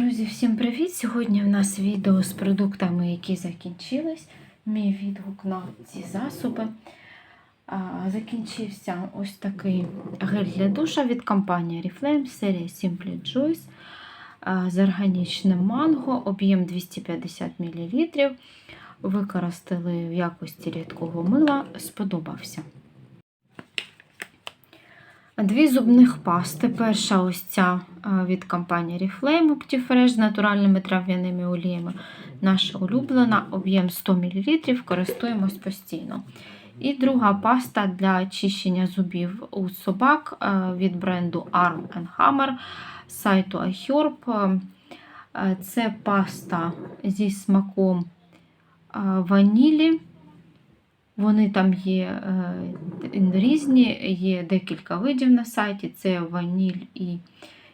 Друзі, всім привіт! Сьогодні в нас відео з продуктами, які закінчились. Мій відгук на ці засоби. Закінчився ось такий гель для душа від компанії Oriflame, серія Simply Joyce з органічним манго, об'єм 250 мл. Використали в якості рідкого мила, сподобався. Дві зубних пасти. Перша ось ця від компанії Oriflame Optifresh з натуральними трав'яними оліями. Наша улюблена, об'єм 100 мл, користуємось постійно. І друга паста для очищення зубів у собак від бренду Arm Hammer сайту iHerb. А, Це паста зі смаком ванілі. Вони там є е, різні, є декілька видів на сайті: це ваніль і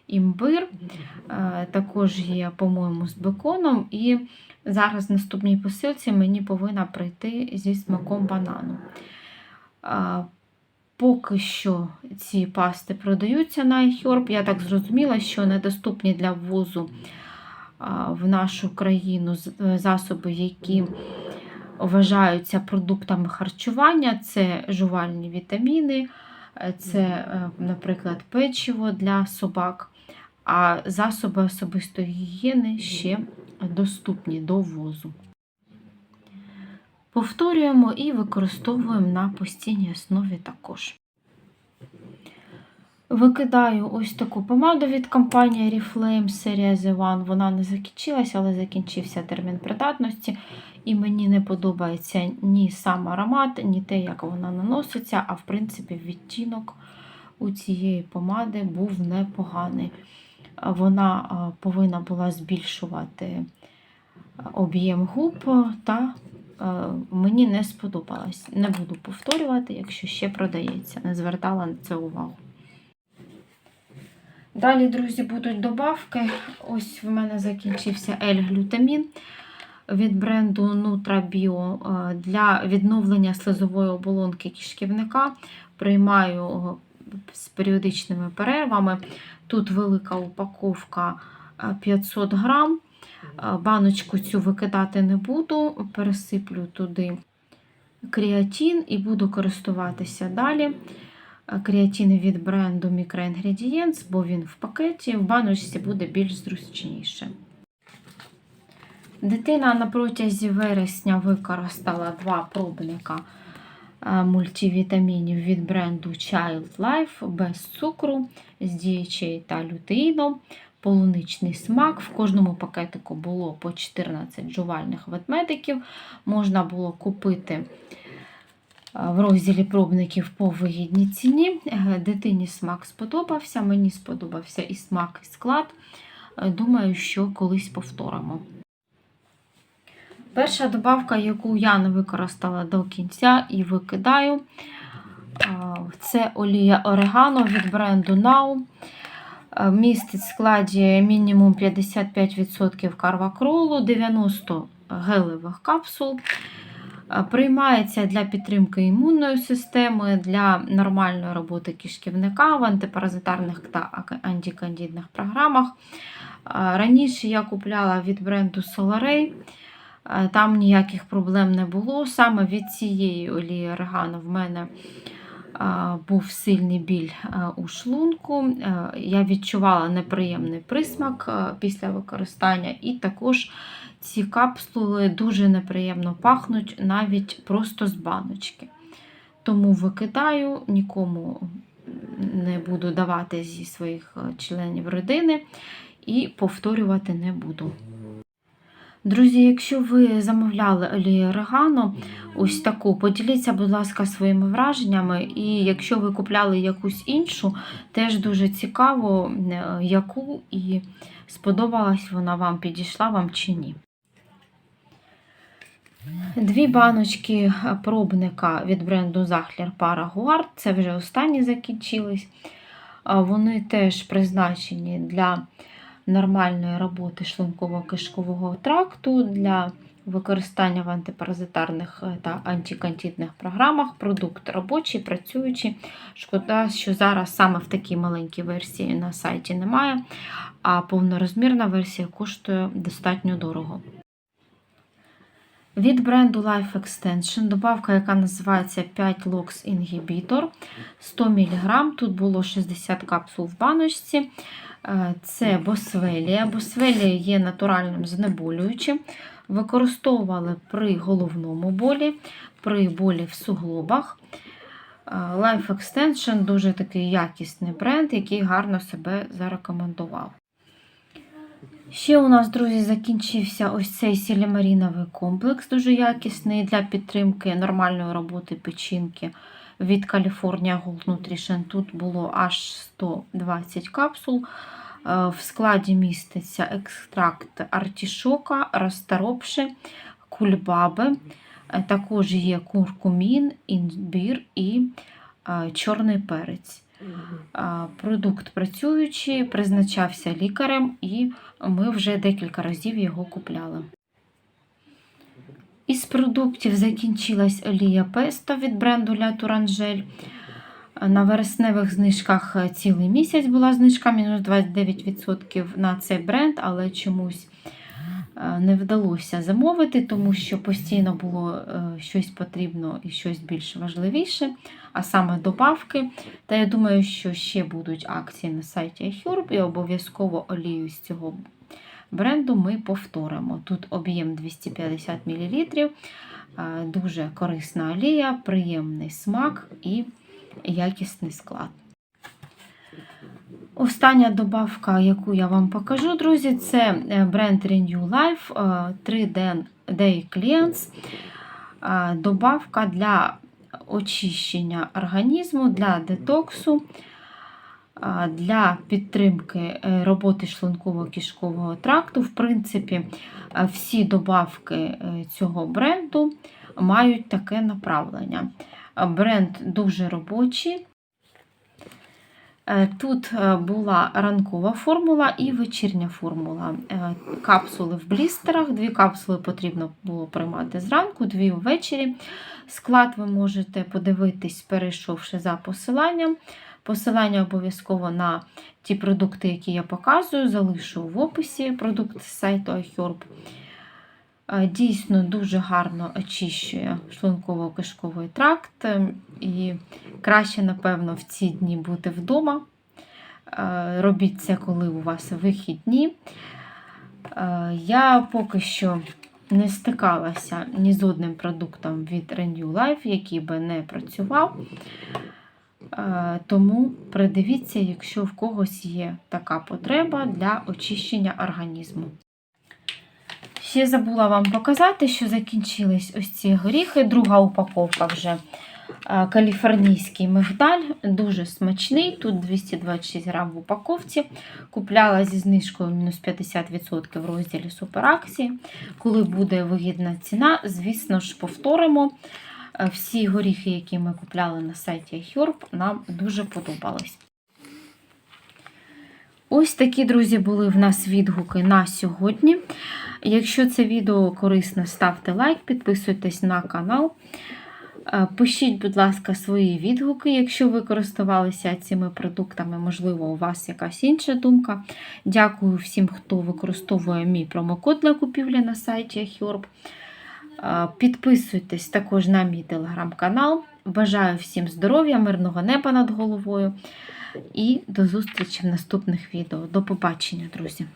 імбир. Е, також є, по-моєму, з беконом. І зараз в наступній посилці мені повинна прийти зі смаком банану. Е, Поки що ці пасти продаються на iHerb. Я так зрозуміла, що недоступні для ввозу в нашу країну засоби, які вважаються продуктами харчування, це жувальні вітаміни, це, наприклад, печиво для собак, а засоби особистої гігієни ще доступні до ввозу. Повторюємо і використовуємо на постійній основі також. Викидаю ось таку помаду від компанії Oriflame серія The One. Вона не закінчилася, але закінчився термін придатності. І мені не подобається ні сам аромат, ні те, як вона наноситься, а в принципі, відтінок у цієї помади був непоганий. Вона повинна була збільшувати об'єм губ, та мені не сподобалось. Не буду повторювати, якщо ще продається, не звертала на це увагу. Далі, друзі, будуть добавки. Ось в мене закінчився L-глютамін від бренду NutraBio для відновлення слизової оболонки кишківника. Приймаю з періодичними перервами. Тут велика упаковка 500 грам. Баночку цю викидати не буду, пересиплю туди креатин і буду користуватися далі. Креатин від бренду Microingredients, бо він в пакеті, в баночці буде більш зручніше. Дитина на протязі вересня використала два пробника мультивітамінів від бренду Child Life без цукру, з діячей та лютеїном. Полуничний смак. В кожному пакетику було по 14 жувальних ведмедиків. Можна було купити в розділі пробників по вигідній ціні. Дитині смак сподобався, мені сподобався і смак, і склад. Думаю, що колись повторимо. Перша добавка, яку я не використала до кінця і викидаю, це олія орегано від бренду Now. Містить в складі мінімум 55% карвакролу, 90 гелевих капсул. Приймається для підтримки імунної системи, для нормальної роботи кишківника в антипаразитарних та антикандідних програмах. Раніше я купляла від бренду Solaray. Там ніяких проблем не було. Саме від цієї олії орегано в мене був сильний біль у шлунку. Я відчувала неприємний присмак після використання, і також ці капсули дуже неприємно пахнуть навіть просто з баночки. Тому викидаю, нікому не буду давати зі своїх членів родини і повторювати не буду. Друзі, якщо ви замовляли олію орегано, ось таку, поділіться, будь ласка, своїми враженнями. І якщо ви купляли якусь іншу, теж дуже цікаво, яку і сподобалась вона вам, підійшла вам чи ні. Дві баночки пробника від бренду Захлер Paraguard, це вже останні закінчились. Вони теж призначені для нормальної роботи шлунково-кишкового тракту, для використання в антипаразитарних е, та антиконтітних програмах. Продукт робочий, працюючий. Шкода, що зараз саме в такій маленькій версії на сайті немає, а повнорозмірна версія коштує достатньо дорого. Від бренду Life Extension добавка, яка називається 5 LOX Inhibitor 100 мг. Тут було 60 капсул в баночці. Це босвелія. Босвелія є натуральним знеболюючим. Використовували при головному болі, при болі в суглобах. Life Extension дуже такий якісний бренд, який гарно себе зарекомендував. Ще у нас, друзі, закінчився ось цей сілімаріновий комплекс, дуже якісний для підтримки нормальної роботи печінки від California Gold Nutrition. Тут було аж 120 капсул. Е, В складі міститься екстракт артішока, розторопши, кульбаби. Е, Також є куркумін, імбір і е, чорний перець. Продукт працюючий, призначався лікарем, і ми вже декілька разів його купляли. Із продуктів закінчилась олія песто від бренду La Tourangeau. На вересневих знижках цілий місяць була знижка мінус 29% на цей бренд, але чомусь е, не вдалося замовити, тому що постійно було е, щось потрібно і щось більш важливіше, а саме добавки. Та я думаю, що ще будуть акції на сайті iHerb і обов'язково олію з цього бренду ми повторимо. Тут об'єм 250 мл, дуже корисна олія, приємний смак і якісний склад. Остання добавка, яку я вам покажу, друзі, це е, бренд Renew Life е, 3 Day Cleanse. Добавка для очищення організму, для детоксу, для підтримки е, роботи шлунково-кишкового тракту. В принципі, е, всі добавки е, цього бренду мають таке направлення. Бренд дуже робочий. Е, Тут е, була ранкова формула і вечірня формула. Е, Капсули в блістерах. Дві капсули потрібно було приймати зранку, дві ввечері. Склад ви можете подивитись, перейшовши за посиланням. Посилання обов'язково на ті продукти, які я показую, залишу в описі продукт сайту iHerb. Е, Дійсно дуже гарно очищує шлунково-кишковий тракт. е, І краще, напевно, в ці дні бути вдома. Е, Робіть це, коли у вас вихідні. Е, Я поки що не стикалася ні з одним продуктом від Renew Life, який би не працював. Тому придивіться, якщо в когось є така потреба для очищення організму. Ще забула вам показати, що закінчились ось ці горіхи. Друга упаковка вже е, каліфорнійський мигдаль, дуже смачний. Тут 226 грам в упаковці. Купляла зі знижкою мінус 50% в розділі суперакції. Коли буде вигідна ціна, звісно ж, повторимо. Е, Всі горіхи, які ми купляли на сайті iHerb, нам дуже подобались. Ось такі, друзі, були в нас відгуки на сьогодні. Якщо це відео корисне, ставте лайк, підписуйтесь на канал. Е, Пишіть, будь ласка, свої відгуки, якщо ви користувалися цими продуктами, можливо, у вас якась інша думка. Дякую всім, хто використовує мій промокод для купівлі на сайті iHerb. Е, Підписуйтесь також на мій телеграм-канал. Бажаю всім здоров'я, мирного неба над головою. І до зустрічі в наступних відео. До побачення, друзі!